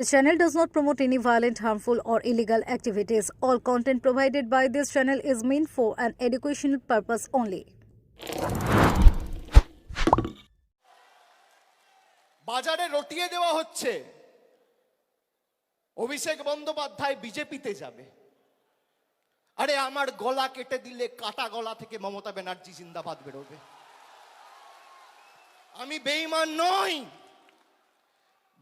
This channel does not promote any violent, harmful, or illegal activities. All content provided by this channel is meant for an educational purpose only. বাজারে রটিয়ে দেওয়া হচ্ছে অভিষেক বন্দ্যোপাধ্যায় বিজেপিতে যাবে আরে আমার গলা কেটে দিলে কাটা গলা থেকে মমতা ব্যানার্জি জিন্দাবাদ বেরোবে আমি বেইমান নই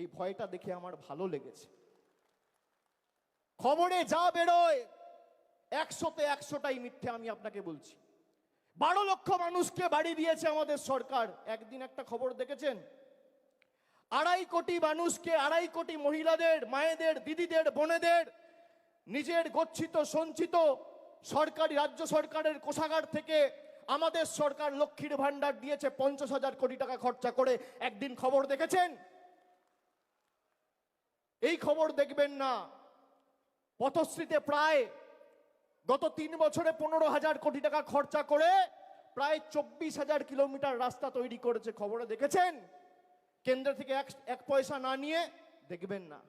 এই ভয়টা দেখে আমার ভালো লেগেছে। খবরে যা বেরোয়, একশোতে একশোটাই মিথ্যে আমি আপনাকে বলছি। বারো লক্ষ মানুষকে বাড়ি দিয়েছে আমাদের সরকার। একদিন একটা খবর দেখেছেন? আড়াই কোটি মানুষকে, আড়াই কোটি মহিলাদের, মায়েদের, দিদিদের, বোনেদের, নিজের গচ্ছিত, সঞ্চিত সরকারি, রাজ্য সরকারের কোষাগার থেকে আমাদের সরকার লক্ষ্মীর ভান্ডার দিয়েছে পঞ্চাশ হাজার কোটি টাকা খরচা করে। একদিন খবর দেখেছেন? এই খবর দেখবেন না। পথশ্রীতে প্রায় গত তিন বছরে পনেরো হাজার কোটি টাকা খরচা করে প্রায় চব্বিশ হাজার কিলোমিটার রাস্তা তৈরি করেছে। খবরে দেখেছেন? কেন্দ্র থেকে এক এক পয়সা না নিয়ে দেখবেন না।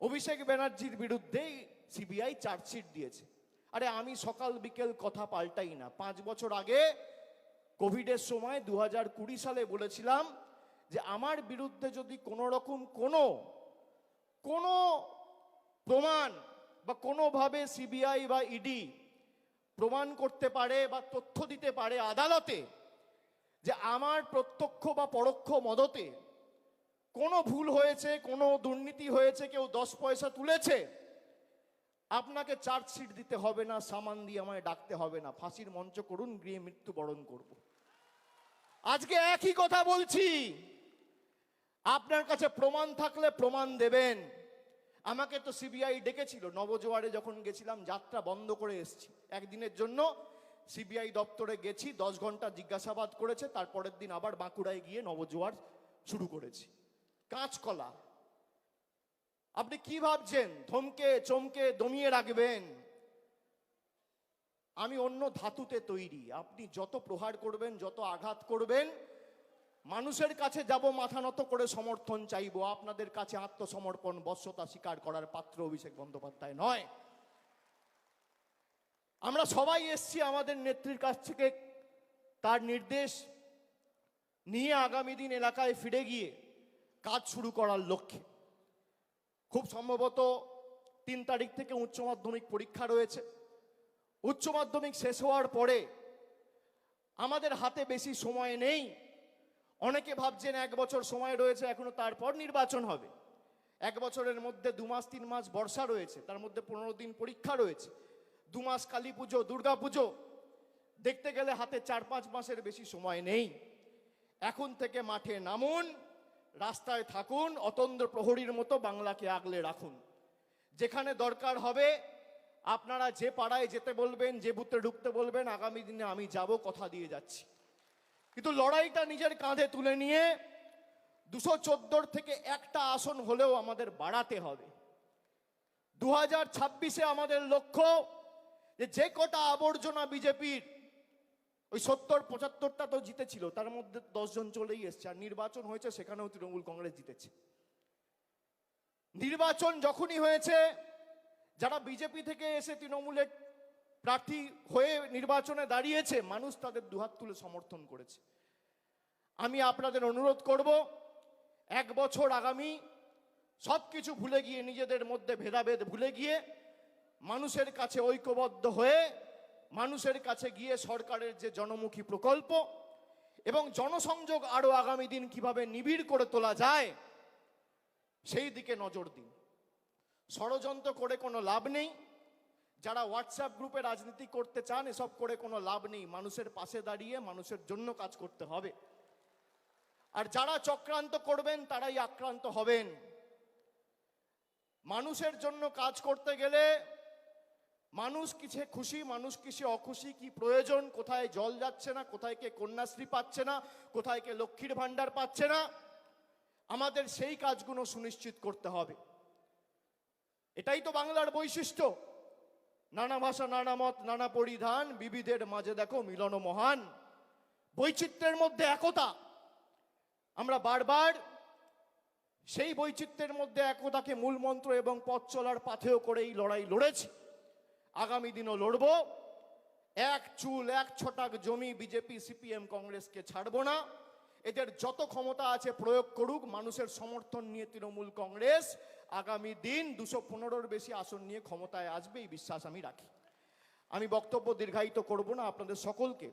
অভিষেক ব্যানার্জির বিরুদ্ধেই সিবিআই চার্জশিট দিয়েছে। আরে আমি সকাল বিকেল কথা পাল্টাই না। পাঁচ বছর আগে কোভিডের সময় দু হাজার কুড়ি সালে বলেছিলাম যে, আমার বিরুদ্ধে যদি কোনো রকম কোনো কোনো প্রমাণ বা কোনোভাবে সিবিআই বা ইডি প্রমাণ করতে পারে বা তথ্য দিতে পারে আদালতে যে আমার প্রত্যক্ষ বা পরোক্ষ মদতে কোনো ভুল হয়েছে, কোনো দুর্নীতি হয়েছে, কেউ দশ পয়সা তুলেছে, আপনাকে চার্জশিট দিতে হবে না, সামান দিয়ে আমায় ডাকতে হবে না। ফাঁসির মঞ্চ করুন, গৃহে মৃত্যুবরণ করব। আজকে একই কথা বলছি। আপনার কাছে প্রমাণ থাকলে প্রমাণ দেবেন। আমাকে তো সিবিআই ডেকেছিল, নবজোয়ারে যখন গেছিলাম, যাত্রা বন্ধ করে এসেছি। একদিনের জন্য সিবিআই দপ্তরে গেছি, দশ ঘণ্টা জিজ্ঞাসাবাদ করেছে, তারপরের দিন আবার বাঁকুড়ায় গিয়ে নবজোয়ার শুরু করেছি। কাঁচকলা। আপনি কি ভাবছেন? থমকে চমকে দমিয়ে রাখবেন। আমি অন্য ধাতুতে তৈরি। আপনি যত প্রহার করবেন, যত আঘাত করবেন মানুষের কাছে যাব মাথা নত করে সমর্থন চাইব। আপনাদের কাছে আত্মসমর্পণ, বশ্যতা স্বীকার করার পাত্র অভিষেক বন্দ্যোপাধ্যায় নয়। আমরা সবাই এসছি আমাদের নেত্রীর কাছ থেকে। তার নির্দেশ নিয়ে আগামী দিন এলাকায় ফিরে গিয়ে কাজ শুরু করার লক্ষ্যে। খুব সম্ভবত তিন তারিখ থেকে উচ্চ মাধ্যমিক পরীক্ষা রয়েছে। উচ্চ মাধ্যমিক শেষ হওয়ার পরে আমাদের হাতে বেশি সময় নেই। অনেকে ভাবছেন এক বছর সময় রয়েছে, এখনও তারপর নির্বাচন হবে। এক বছরের মধ্যে দু মাস, তিন মাস বর্ষা রয়েছে, তার মধ্যে পনেরো দিন পরীক্ষা রয়েছে। দু মাস কালী পুজো, দুর্গা পুজো, দেখতে গেলে হাতে চার পাঁচ মাসের বেশি সময় নেই। এখন থেকে মাঠে নামুন, রাস্তায় থাকুন, অতন্দ্র প্রহরীর মতো বাংলাকে আগলে রাখুন। যেখানে দরকার হবে, আপনারা যে পাড়ায় যেতে বলবেন, যে বুথে ঢুকতে বলবেন, আগামী দিনে আমি যাব, কথা দিয়ে যাচ্ছি। কিন্তু লড়াইটা নিজের কাঁধে তুলে নিয়ে দুশো চোদ্দোর থেকে একটা আসন হলেও আমাদের বাড়াতে হবে। দু হাজার ছাব্বিশে আমাদের লক্ষ্য যে যে কটা আবর্জনা বিজেপির, ওই সত্তর, পঁচাত্তরটা তো জিতেছিল, তার মধ্যে দশজন চলেই এসছে, আর নির্বাচন হয়েছে সেখানেও তৃণমূল কংগ্রেস জিতেছে। নির্বাচন যখনই হয়েছে, যারা বিজেপি থেকে এসে তৃণমূলের প্রার্থী হয়ে নির্বাচনে দাঁড়িয়েছে, মানুষ তাদের দুহাত তুলে সমর্থন করেছে। আমি আপনাদের অনুরোধ করব, এক বছর আগামী সব কিছু ভুলে গিয়ে, নিজেদের মধ্যে ভেদাভেদ ভুলে গিয়ে, মানুষের কাছে ঐক্যবদ্ধ হয়ে, মানুষের কাছে গিয়ে সরকারের যে জনমুখী প্রকল্প এবং জনসংযোগ আরও আগামী দিন কীভাবে নিবিড় করে তোলা যায়, সেই দিকে নজর দিন। ষড়যন্ত্র করে কোনো লাভ নেই। যারা হোয়াটসঅ্যাপ গ্রুপে রাজনীতি করতে চান, এসব করে কোনো লাভ নেই। মানুষের পাশে দাঁড়িয়ে মানুষের জন্য কাজ করতে হবে। আর যারা চক্রান্ত করবেন, তারাই আক্রান্ত হবেন। মানুষের জন্য কাজ করতে গেলে মানুষ কিসে খুশি, মানুষ কিসে অখুশি, কি প্রয়োজন, কোথায় জল যাচ্ছে না, কোথায় কে কন্যাশ্রী পাচ্ছে না, কোথায় কে লক্ষ্মীর ভাণ্ডার পাচ্ছে না, আমাদের সেই কাজগুলো সুনিশ্চিত করতে হবে। এটাই তো বাংলার বৈশিষ্ট্য। নানা ভাষা, নানা মত, নানা পরিধান, বিবিধের মাঝে দেখো মিলন মহান। বৈচিত্র্যের মধ্যে একতা। আমরা বারবার সেই বৈচিত্র্যের মধ্যে একতাকে মূলমন্ত্র এবং পথ চলার পাথেও করে এই লড়াই লড়েছি। আগামী দিনও লড়ব। এক চুল, এক ছটাক জমি বিজেপি, সিপিএম, কংগ্রেসকে ছাড়বো না। এদের যত ক্ষমতা আছে প্রয়োগ করুক, মানুষের সমর্থন নিয়ে তৃণমূল কংগ্রেস আগামী দিন দুশো পনেরোর বেশি আসন নিয়ে ক্ষমতায় আসবে, এই বিশ্বাস আমি রাখি। আমি বক্তব্য দীর্ঘায়িত করব না, আপনাদের সকলকে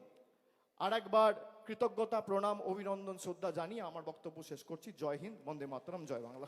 আর একবার কৃতজ্ঞতা, প্রণাম, অভিনন্দন, শ্রদ্ধা জানিয়ে আমার বক্তব্য শেষ করছি। জয় হিন্দ, বন্দে মাতরম, জয় বাংলা।